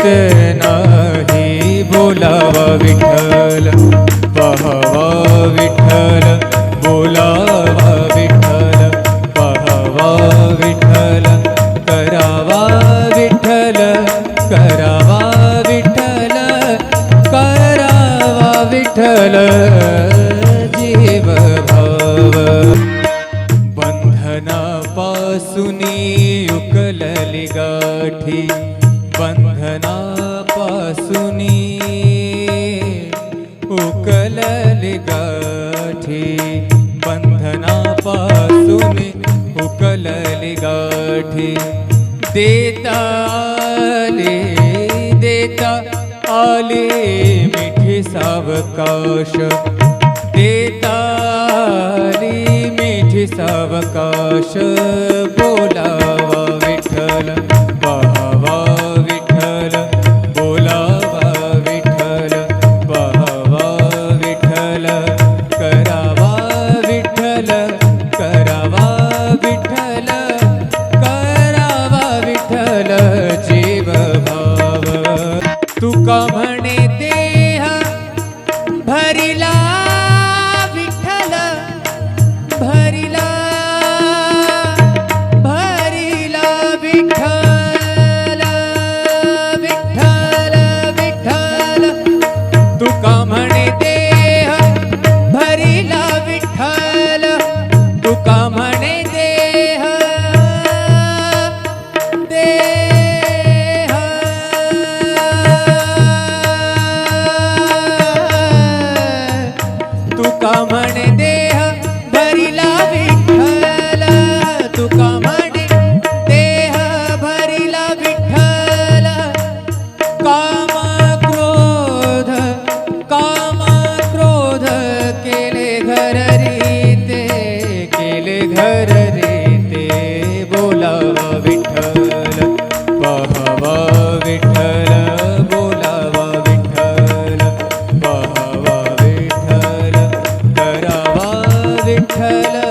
एक नाही बोलावा विठ्ठल पहावा विठ्ठल बोलावा विठ्ठल पहावा विठ्ठल करावा विठ्ठल करावा विठ्ठल करावा विठ्ठल जीव भाव बंधनापासून उकलली गाठी बंधनापासून उकलली गाठी बंधनापासून उकलली गाठी देता आले देता आले मिठी सावकाश. देताली मिठी सावकाश. बोलावा 哥们。विठ्ठल पहावा विठ्ठल बोलावा विठ्ठल पहावा विठ्ठल करावा विठ्ठल.